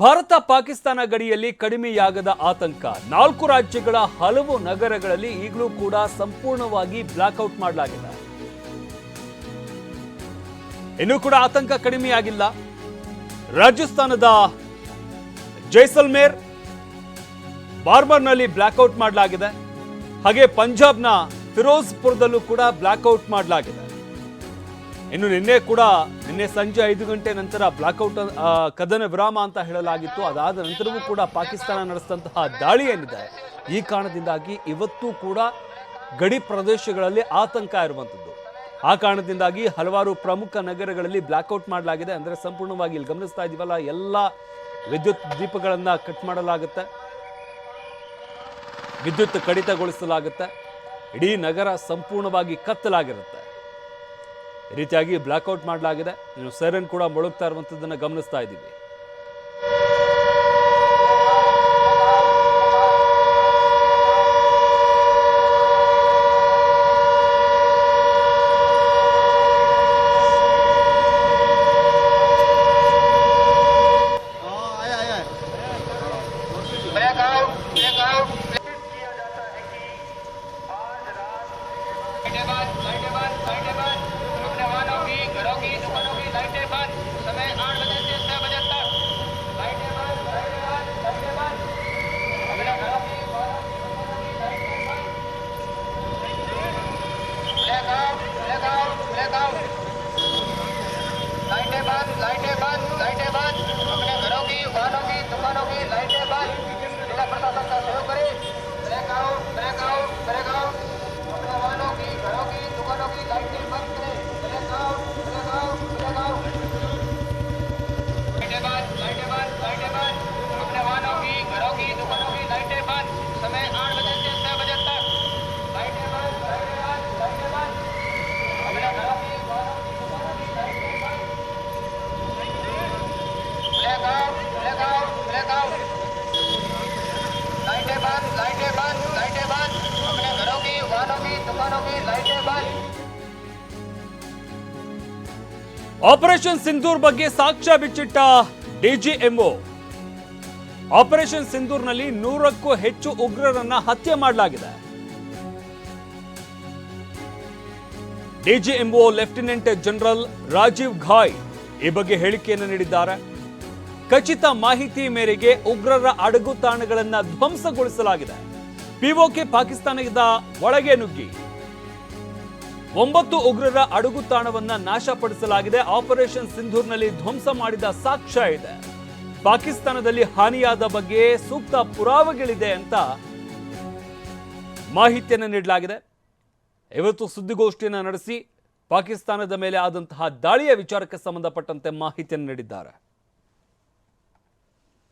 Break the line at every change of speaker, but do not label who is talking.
ಭಾರತ ಪಾಕಿಸ್ತಾನ ಗಡಿಯಲ್ಲಿ ಕಡಿಮೆಯಾಗದ ಆತಂಕ. ನಾಲ್ಕು ರಾಜ್ಯಗಳ ಹಲವು ನಗರಗಳಲ್ಲಿ ಈಗಲೂ ಕೂಡ ಸಂಪೂರ್ಣವಾಗಿ ಬ್ಲಾಕ್ಔಟ್ ಮಾಡಲಾಗಿದೆ. ಇನ್ನೂ ಕೂಡ ಆತಂಕ ಕಡಿಮೆಯಾಗಿಲ್ಲ ರಾಜಸ್ಥಾನದ ಜೈಸಲ್ಮೇರ್ ಬಾರ್ಬರ್ನಲ್ಲಿ ಬ್ಲಾಕ್ಔಟ್ ಮಾಡಲಾಗಿದೆ. ಹಾಗೆ ಪಂಜಾಬ್ನ ಫಿರೋಜ್ಪುರದಲ್ಲೂ ಕೂಡ ಬ್ಲಾಕ್ಔಟ್ ಮಾಡಲಾಗಿದೆ. ಇನ್ನು ನಿನ್ನೆ ಕೂಡ ನಿನ್ನೆ ಸಂಜೆ ಐದು ಗಂಟೆ ನಂತರ ಬ್ಲಾಕ್ಔಟ್ ಕದನ ವಿರಾಮ ಅಂತ ಹೇಳಲಾಗಿತ್ತು. ಅದಾದ ನಂತರವೂ ಕೂಡ ಪಾಕಿಸ್ತಾನ ನಡೆಸಿದಂತಹ ದಾಳಿ ಏನಿದೆ, ಈ ಕಾರಣದಿಂದಾಗಿ ಇವತ್ತೂ ಕೂಡ ಗಡಿ ಪ್ರದೇಶಗಳಲ್ಲಿ ಆತಂಕ ಇರುವಂಥದ್ದು. ಆ ಕಾರಣದಿಂದಾಗಿ ಹಲವಾರು ಪ್ರಮುಖ ನಗರಗಳಲ್ಲಿ ಬ್ಲಾಕ್ಔಟ್ ಮಾಡಲಾಗಿದೆ. ಅಂದರೆ ಸಂಪೂರ್ಣವಾಗಿ ಇಲ್ಲಿ ಗಮನಿಸ್ತಾ ಇದ್ದೀವಲ್ಲ ಎಲ್ಲ ವಿದ್ಯುತ್ ದೀಪಗಳನ್ನು ಕಟ್ ಮಾಡಲಾಗುತ್ತೆ. ವಿದ್ಯುತ್ ಕಡಿತಗೊಳಿಸಲಾಗುತ್ತೆ. ಇಡೀ ನಗರ ಸಂಪೂರ್ಣವಾಗಿ ಕತ್ತಲಾಗಿರುತ್ತೆ. ರೀತಿಯಾಗಿ ಬ್ಲಾಕ್ಔಟ್ ಮಾಡಲಾಗಿದೆ. ಇನ್ನು ಸೈರನ್ ಕೂಡ ಮುಳುಗ್ತಾ ಇರುವಂಥದ್ದನ್ನು ಗಮನಿಸ್ತಾ ಇದ್ದೀವಿ. ಆಪರೇಷನ್ ಸಿಂಧೂರ್ ಬಗ್ಗೆ ಸಾಕ್ಷ್ಯ ಬಿಚ್ಚಿಟ್ಟ ಡಿಜಿಎಂಒ ಆಪರೇಷನ್ ಸಿಂಧೂರ್ನಲ್ಲಿ ನೂರಕ್ಕೂ ಹೆಚ್ಚು ಉಗ್ರರನ್ನ ಹತ್ಯೆ ಮಾಡಲಾಗಿದೆ. DGMO lieutenant general Rajiv Ghai ಈ ಬಗ್ಗೆ ಹೇಳಿಕೆಯನ್ನು ನೀಡಿದ್ದಾರೆ. ಖಚಿತ ಮಾಹಿತಿ ಮೇರೆಗೆ ಉಗ್ರರ ಅಡಗು ತಾಣಗಳನ್ನು ಧ್ವಂಸಗೊಳಿಸಲಾಗಿದೆ. ಪಿಒಕೆ ಪಾಕಿಸ್ತಾನದ ಒಳಗೆ ನುಗ್ಗಿ. ಒಂಬತ್ತು ಉಗ್ರರ ಅಡುಗು ತಾಣವನ್ನ ನಾಶಪಡಿಸಲಾಗಿದೆ. ಆಪರೇಷನ್ ಸಿಂಧೂರ್ನಲ್ಲಿ ಧ್ವಂಸ ಮಾಡಿದ ಸಾಕ್ಷ್ಯ ಇದೆ. ಪಾಕಿಸ್ತಾನದಲ್ಲಿ ಹಾನಿಯಾದ ಬಗ್ಗೆ ಸೂಕ್ತ ಪುರಾವೆಗಳಿದೆ ಅಂತ ಮಾಹಿತಿಯನ್ನು ನೀಡಲಾಗಿದೆ. ಇವತ್ತು ಸುದ್ದಿಗೋಷ್ಠಿಯನ್ನು ನಡೆಸಿ ಪಾಕಿಸ್ತಾನದ ಮೇಲೆ ಆದಂತಹ ದಾಳಿಯ ವಿಚಾರಕ್ಕೆ ಸಂಬಂಧಪಟ್ಟಂತೆ ಮಾಹಿತಿಯನ್ನು ನೀಡಿದ್ದಾರೆ.